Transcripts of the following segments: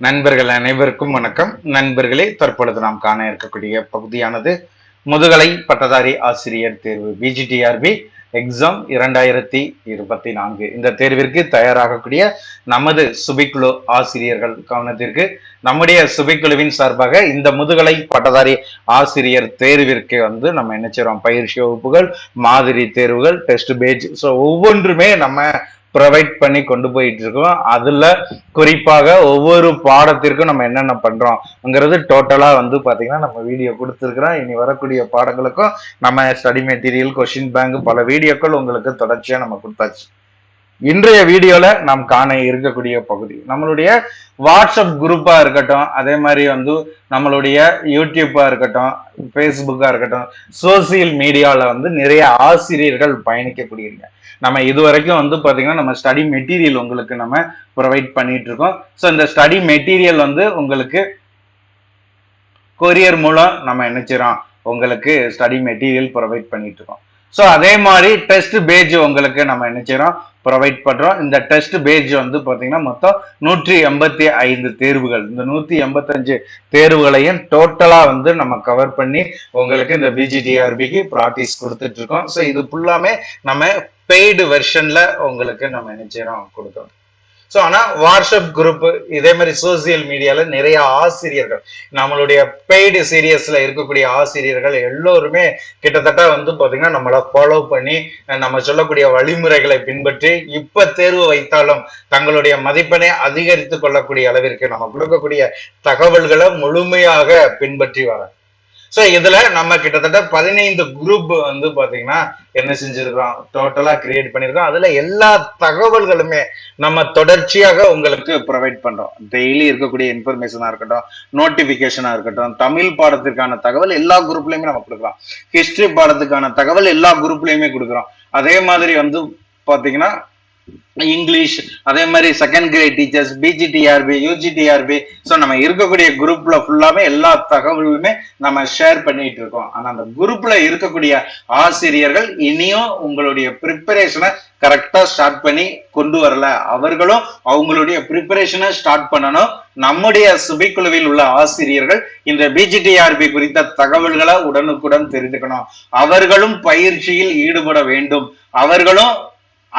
நண்பர்கள் அனைவருக்கும் வணக்கம். நண்பர்களே தற்பொழுது நாம் காண இருக்கக்கூடிய பகுதியானது முதுகலை பட்டதாரி ஆசிரியர் தேர்வு பிஜிடிஆர்பி எக்ஸாம் இரண்டாயிரத்தி இருபத்தி நான்கு இந்த தேர்விற்கு தயாராகக்கூடிய நமது சுபிக்குழு ஆசிரியர்கள் கவனத்திற்கு நம்முடைய சுபிக்குழுவின் சார்பாக இந்த முதுகலை பட்டதாரி ஆசிரியர் தேர்விற்கு வந்து நம்ம என்ன செய்யறோம் பயிற்சி வகுப்புகள் மாதிரி தேர்வுகள் டெஸ்ட் பேஜ் ஸோ ஒவ்வொன்றுமே நம்ம ப்ரொவைட் பண்ணி கொண்டு போயிட்டு இருக்கோம் அதுல குறிப்பாக ஒவ்வொரு பாடத்திற்கும் நம்ம என்னென்ன பண்றோம்ங்கிறது டோட்டலா வந்து பாத்தீங்கன்னா நம்ம வீடியோ கொடுத்துருக்குறோம். இனி வரக்கூடிய பாடங்களுக்கும் நம்ம ஸ்டடி மெட்டீரியல் கொஷின் பேங்க் பல வீடியோக்கள் உங்களுக்கு தொடர்ச்சியா நம்ம கொடுத்தாச்சு. இன்றைய வீடியோல நாம் காண இருக்கக்கூடிய பகுதி நம்மளுடைய வாட்ஸ்அப் குரூப்பா இருக்கட்டும் அதே மாதிரி வந்து நம்மளுடைய யூடியூப்பா இருக்கட்டும் ஃபேஸ்புக்கா இருக்கட்டும் சோசியல் மீடியால வந்து நிறைய ஆசிரியர்கள் பயணிக்கக்கூடியவங்க. நம்ம இது வரைக்கும் வந்து பார்த்தீங்கன்னா நம்ம ஸ்டடி மெட்டீரியல் உங்களுக்கு நம்ம ப்ரொவைட் பண்ணிட்டு இருக்கோம் ஸோ இந்த ஸ்டடி மெட்டீரியல் வந்து உங்களுக்கு கொரியர் மூலம் நம்ம என்ன உங்களுக்கு ஸ்டடி மெட்டீரியல் ப்ரொவைட் பண்ணிட்டு இருக்கோம் ஸோ அதே மாதிரி டெஸ்ட் பேஜ் உங்களுக்கு நம்ம என்ன ப்ரொவைட் பண்ணுறோம் இந்த டெஸ்ட் பேஜ் வந்து பார்த்தீங்கன்னா மொத்தம் நூற்றி எண்பத்தி ஐந்து தேர்வுகள். இந்த நூற்றி எண்பத்தஞ்சு தேர்வுகளையும் டோட்டலாக வந்து நம்ம கவர் பண்ணி உங்களுக்கு இந்த பிஜிடிஆர்பிக்கு ப்ராக்டிஸ் கொடுத்துட்ருக்கோம் ஸோ இது ஃபுல்லாமே நம்ம பெய்டு வெர்ஷன்ல உங்களுக்கு நம்ம என்ன கொடுக்கணும் ஸோ ஆனா வாட்ஸ்அப் குரூப் இதே மாதிரி சோசியல் மீடியால நிறைய ஆசிரியர்கள் நம்மளுடைய பெய்டு சீரியஸ்ல இருக்கக்கூடிய ஆசிரியர்கள் எல்லோருமே கிட்டத்தட்ட வந்து பாத்தீங்கன்னா நம்மளை ஃபாலோ பண்ணி நம்ம சொல்லக்கூடிய வழிமுறைகளை பின்பற்றி இப்ப தேர்வு வைத்தாலும் தங்களுடைய மதிப்பெண்ணை அதிகரித்து கொள்ளக்கூடிய அளவிற்கு நம்ம கொடுக்கக்கூடிய தகவல்களை முழுமையாக பின்பற்றி வர ஸோ இதுல நம்ம கிட்டத்தட்ட பதினைந்து குரூப் வந்து பாத்தீங்கன்னா என்ன செஞ்சிருக்கோம் டோட்டலா கிரியேட் பண்ணியிருக்கோம் அதுல எல்லா தகவல்களுமே நம்ம தொடர்ச்சியாக உங்களுக்கு ப்ரொவைட் பண்றோம். டெய்லி இருக்கக்கூடிய இன்ஃபர்மேஷனா இருக்கட்டும் நோட்டிபிகேஷனா இருக்கட்டும் தமிழ் பாடத்திற்கான தகவல் எல்லா குரூப்லயுமே நம்ம கொடுக்குறோம். ஹிஸ்டரி பாடத்துக்கான தகவல் எல்லா குரூப்லயுமே கொடுக்குறோம். அதே மாதிரி வந்து பாத்தீங்கன்னா இங்கிலீஷ் அதே மாதிரி second grade teachers PGTRB UGTRB so நம்ம இருக்கக்கூடிய குரூப்ல ஃபுல்லாமே எல்லா தகவலுமே நம்ம ஷேர் பண்ணிட்டு இருக்கோம். ஆனா அந்த குரூப்ல இருக்கக்கூடிய ஆசிரியர்கள் இனியும் உங்களுடைய ப்ரிப்பரேஷனை கரெக்டா ஸ்டார்ட் பண்ணி கொண்டு வரல. அவர்களும் அவங்களுடைய ப்ரிப்பரேஷனை ஸ்டார்ட் பண்ணணும். நம்முடைய சுபிக்குழுவில் உள்ள ஆசிரியர்கள் இந்த பிஜிடிஆர்பி குறித்த தகவல்களை உடனுக்குடன் தெரிந்துக்கணும் அவர்களும் பயிற்சியில் ஈடுபட வேண்டும். அவர்களும்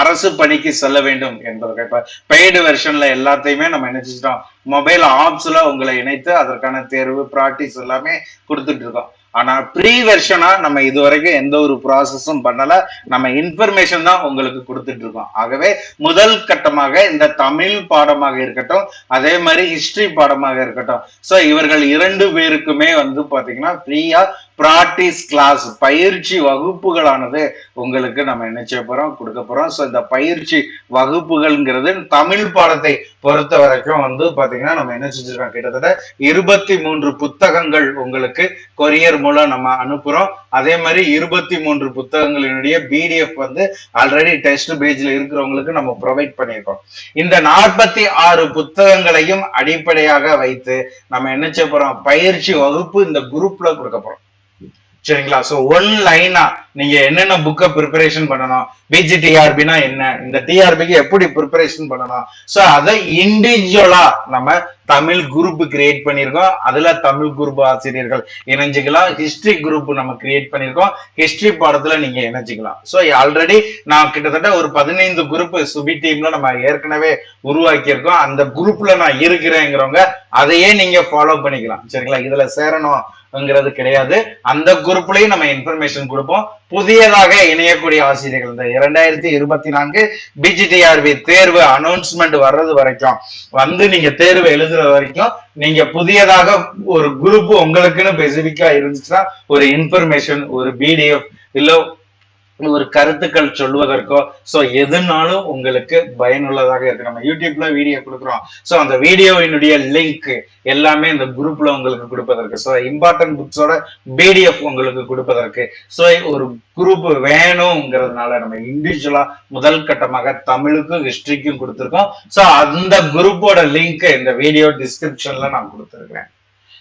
அரசு பணிக்கு செல்ல வேண்டும் என்பதற்கு இப்ப பெய்டு வெர்ஷன்ல எல்லாத்தையுமே நம்ம நினைச்சிட்டோம் மொபைல் ஆப்ஸ்ல உங்களை இணைத்து அதற்கான தேர்வு ப்ராக்டிஸ் எல்லாமே கொடுத்துட்டு இருக்கோம். ஆனா ப்ரீ வெர்ஷனா நம்ம இது வரைக்கும் எந்த ஒரு ப்ராசஸும் பண்ணல. நம்ம இன்ஃபர்மேஷன் தான் உங்களுக்கு கொடுத்துட்டு இருக்கோம். ஆகவே முதல் கட்டமாக இந்த தமிழ் பாடமாக இருக்கட்டும் அதே மாதிரி ஹிஸ்டரி பாடமாக இருக்கட்டும். சோ இவர்கள் இரண்டு பேருக்குமே வந்து பாத்தீங்கன்னா ஃப்ரீயா ப்ராக்டிஸ் கிளாஸ் பயிற்சி வகுப்புகளானது உங்களுக்கு நம்ம என்ன செய்ய போறோம்? கொடுக்க போறோம். ஸோ இந்த பயிற்சி வகுப்புகள்ங்கிறது தமிழ் பாடத்தை பொறுத்த வரைக்கும் வந்து பாத்தீங்கன்னா நம்ம என்ன செஞ்சிருக்கோம் கிட்டத்தட்ட இருபத்தி மூன்று புத்தகங்கள் உங்களுக்கு கொரியர் மூலம் நம்ம அனுப்புறோம். அதே மாதிரி இருபத்தி மூன்று புத்தகங்களினுடைய பிடிஎஃப் வந்து ஆல்ரெடி டெஸ்ட் பேஜ்ல இருக்கிறவங்களுக்கு நம்ம ப்ரொவைட் பண்ணியிருக்கோம். இந்த நாற்பத்தி ஆறு புத்தகங்களையும் அடிப்படையாக வைத்து நம்ம என்ன செய்ய போறோம்? பயிற்சி வகுப்பு இந்த குரூப்ல கொடுக்க போறோம். சரிங்களா? சோ ஒன் லைனா நீங்க என்னென்ன புக்கை ப்ரிப்பரேஷன் பண்ணணும்? பிஜிடிஆர்பினா என்ன? இந்த டிஆர்பிக்கு எப்படி ப்ரிப்பரேஷன் பண்ணணும்? சோ அதை இண்டிவிஜுவலா நம்ம தமிழ் குரூப் கிரியேட் பண்ணியிருக்கோம். அதுல தமிழ் குரூப் ஆசிரியர்கள் இணைஞ்சுக்கலாம். ஹிஸ்டரி குரூப் நம்ம கிரியேட் பண்ணியிருக்கோம். ஹிஸ்டரி பாடத்துல நீங்க இணைஞ்சுக்கலாம். சோ ஆல்ரெடி நான் கிட்டத்தட்ட ஒரு பதினைந்து குரூப் சுபி டீம்ல நம்ம ஏற்கனவே உருவாக்கியிருக்கோம். அந்த குரூப்ல நான் இருக்கிறேங்கிறவங்க அதையே நீங்க ஃபாலோ பண்ணிக்கலாம். சரிங்களா? இதுல சேரணும்ங்கிறது கிடையாது. அந்த குரூப்லயும் நம்ம இன்ஃபர்மேஷன் கொடுப்போம். புதியதாக இணையக்கூடிய ஆசிரியர்கள் இந்த இரண்டாயிரத்தி இருபத்தி நான்கு பிஜிடிஆர்பி தேர்வு அனௌன்ஸ்மெண்ட் வர்றது வரைக்கும். வந்து நீங்க தேர்வு எழுதுற வரைக்கும் நீங்க புதியதாக ஒரு குரூப் உங்களுக்குன்னு ஸ்பெசிபிக்கா இருந்துச்சுன்னா ஒரு இன்ஃபர்மேஷன் ஒரு பிடிஎஃப் இல்ல ஒரு கருத்துக்கள் சொல்வதற்கோ சோ எதுனாலும் உங்களுக்கு பயனுள்ளதாக இருக்கு. நம்ம யூடியூப்ல வீடியோ கொடுக்குறோம். சோ அந்த வீடியோவினுடைய லிங்க் எல்லாமே இந்த குரூப்ல உங்களுக்கு கொடுப்பதற்கு சோ இம்பார்ட்டன்ட் புக்ஸோட பிடிஎஃப் உங்களுக்கு கொடுப்பதற்கு சோ ஒரு குரூப் வேணுங்கிறதுனால நம்ம இண்டிவிஜுவலா முதல் கட்டமாக தமிழுக்கும் ஹிஸ்டரிக்கும் கொடுத்துருக்கோம். சோ அந்த குரூப்போட லிங்க் இந்த வீடியோ டிஸ்கிரிப்ஷன்ல நான் கொடுத்துருக்கேன்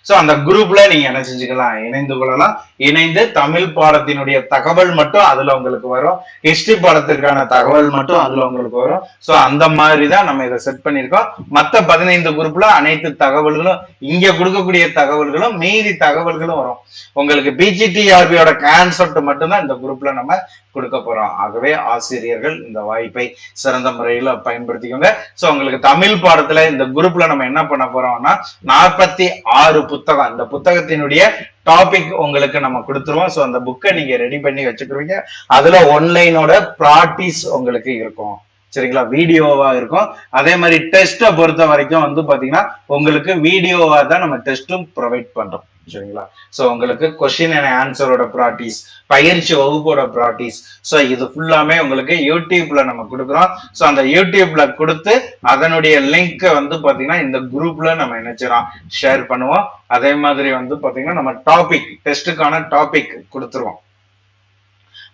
ஸோ அந்த குரூப்ல நீங்க என்ன செஞ்சுக்கலாம்? இணைந்து கொள்ளலாம். இணைந்து தமிழ் பாடத்தினுடைய தகவல் மட்டும் அதுல உங்களுக்கு வரும். ஹிஸ்டரி பாடத்திற்கான தகவல் மட்டும் அதுல உங்களுக்கு வரும். ஸோ அந்த மாதிரி தான் நம்ம இதை செட் பண்ணிருக்கோம் மத்த பதினைந்து குரூப்ல அனைத்து தகவல்களும் இங்க கொடுக்கக்கூடிய தகவல்களும் மீதி தகவல்களும் வரும். உங்களுக்கு பிஜிடிஆர்பியோட கான்செப்ட் மட்டும்தான் இந்த குரூப்ல நம்ம கொடுக்க போறோம். ஆகவே ஆசிரியர்கள் இந்த வாய்ப்பை சிறந்த முறையில பயன்படுத்திக்கோங்க. சோ உங்களுக்கு தமிழ் பாடத்துல இந்த குரூப்ல நம்ம என்ன பண்ண போறோம்னா நாற்பத்தி ஆறு புத்தகம். அந்த புத்தகத்தினுடைய டாபிக் உங்களுக்கு நம்ம கொடுத்துருவோம். சோ அந்த புக்கை நீங்க ரெடி பண்ணி வச்சுக்கிறீங்க அதுல ஒன்லைனோட ப்ராக்டிஸ் உங்களுக்கு இருக்கும். சரிங்களா? வீடியோவா இருக்கும். அதே மாதிரி டெஸ்ட்டை பொறுத்த வரைக்கும் வந்து பாத்தீங்கன்னா உங்களுக்கு வீடியோவா தான் நம்ம டெஸ்ட்டும் ப்ரொவைட் பண்றோம். சரிங்களா? சோ உங்களுக்கு கொஷின் அண்ட் ஆன்சரோட ப்ராக்டிஸ் பயிற்சி வகுப்போட ப்ராக்டிஸ் ஸோ இது ஃபுல்லாமே உங்களுக்கு யூடியூப்ல நம்ம கொடுக்குறோம். சோ அந்த யூடியூப்ல கொடுத்து அதனுடைய லிங்க்கை வந்து பாத்தீங்கன்னா இந்த குரூப்ல நம்ம நினைச்சிடறோம் ஷேர் பண்ணுவோம். அதே மாதிரி வந்து பாத்தீங்கன்னா நம்ம டாபிக் டெஸ்ட்டுக்கான டாபிக் கொடுத்துருவோம்.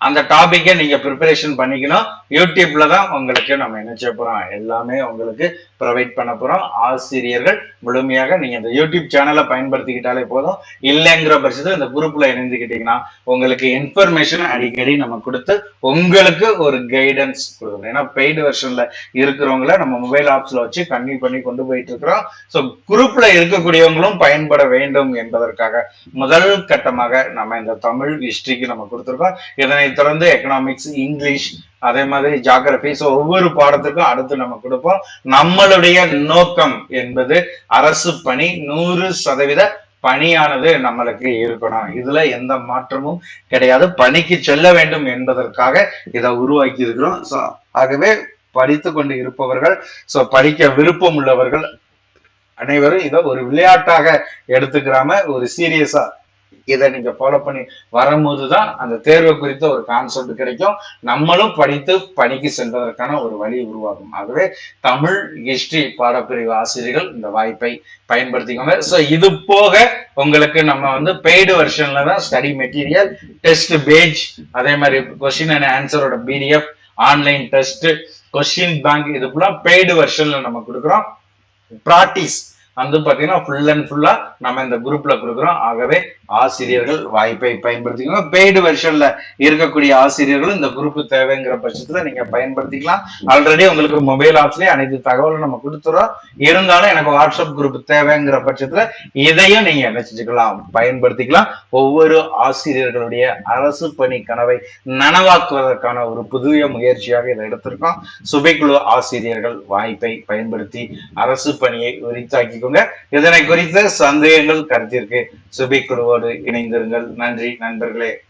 அந்த டாபிக்கை நீங்க ப்ரிப்பரேஷன் பண்ணிக்கணும். யூடியூப்ல தான் உங்களுக்கு நம்ம என்ன போறோம். எல்லாமே உங்களுக்கு ப்ரொவைட் பண்ண போறோம். ஆசிரியர்கள் முழுமையாக நீங்க இந்த யூடியூப் சேனலை பயன்படுத்திக்கிட்டாலே போதும். இல்லைங்கிற பட்சத்தில் இந்த குரூப்ல இணைந்துக்கிட்டீங்கன்னா உங்களுக்கு இன்ஃபர்மேஷன் அடிக்கடி நம்ம கொடுத்து உங்களுக்கு ஒரு கைடன்ஸ் கொடுக்கணும் ஏன்னா பெய்டு வெர்ஷன்ல இருக்கிறவங்கள நம்ம மொபைல் ஆப்ஸ்ல வச்சு கன்வியூ பண்ணி கொண்டு போயிட்டு இருக்கிறோம் ஸோ குரூப்ல இருக்கக்கூடியவங்களும் பயன்பட வேண்டும் என்பதற்காக முதல் கட்டமாக நம்ம இந்த தமிழ் ஹிஸ்டரிக்கு நம்ம கொடுத்துருக்கோம். இதனை தொடர்ந்து எக்கனாமிக்ஸ் இங்கிலீஷ் அதே மாதிரி ஜாகிரபி ஸோ ஒவ்வொரு பாடத்துக்கும் அடுத்து நம்ம கொடுப்போம். நம்மளுடைய நோக்கம் என்பது அரசு பணி நூறு சதவீத பணியானது நம்மளுக்கு இருக்கணும். இதுல எந்த மாற்றமும் கிடையாது. பணிக்கு செல்ல வேண்டும் என்பதற்காக இதை உருவாக்கி இருக்கிறோம். ஸோ ஆகவே படித்து கொண்டு இருப்பவர்கள் ஸோ படிக்க விருப்பம் உள்ளவர்கள் அனைவரும் இதை ஒரு விளையாட்டாக எடுத்துக்கிறாம ஒரு சீரியஸா இதை நீங்க ஃபாலோ பண்ணி வரும்போது தான் அந்த தேர்வு குறித்த ஒரு கான்செப்ட் கிடைக்கும். நம்மளும் படித்து பணிக்கு செல்வதற்கான ஒரு வழி உருவாகும். ஆகவே தமிழ் ஹிஸ்டரி பாடப்பிரிவு ஆசிரியர்கள் இந்த வாய்ப்பை பயன்படுத்திக்கோங்க. ஸோ இது போக உங்களுக்கு நம்ம வந்து பெய்டு வெர்ஷன்ல தான் ஸ்டடி மெட்டீரியல் டெஸ்ட் பேஜ் அதே மாதிரி question and ஆன்சரோட PDF online test question bank இது ஃபுல்லாக பெய்டு வெர்ஷன்ல நம்ம கொடுக்குறோம். ப்ராக்டிஸ் வந்து பாத்தீங்கன்னா ஃபுல் அண்ட் ஃபுல்லா நம்ம இந்த குரூப்ல கொடுக்குறோம். ஆகவே ஆசிரியர்கள் வாய்ப்பை பயன்படுத்திக்கோங்க. பெய்டு வெர்ஷன்ல இருக்கக்கூடிய ஆசிரியர்கள் இந்த குரூப் தேவைங்கிற பட்சத்துல நீங்க பயன்படுத்திக்கலாம். ஆல்ரெடி உங்களுக்கு மொபைல் ஆப்ஸ்லயே அனைத்து தகவலும் நம்ம கொடுத்துறோம். இருந்தாலும் எனக்கு வாட்ஸ்அப் குரூப் தேவைங்கிற பட்சத்துல இதையும் நீங்க என்ன செஞ்சுக்கலாம் பயன்படுத்திக்கலாம். ஒவ்வொரு ஆசிரியர்களுடைய அரசு பணி கனவை நனவாக்குவதற்கான ஒரு புதிய முயற்சியாக இதை எடுத்திருக்கோம். சுபைக்குழு ஆசிரியர்கள் வாய்ப்பை பயன்படுத்தி அரசு பணியை உரித்தாக்கிக்கோங்க. இதனை குறித்த சந்தேகங்கள் கருத்திற்கு சுபைக்குழுவோடு எங்களோடு இணைந்திருங்கள். நன்றி நண்பர்களே.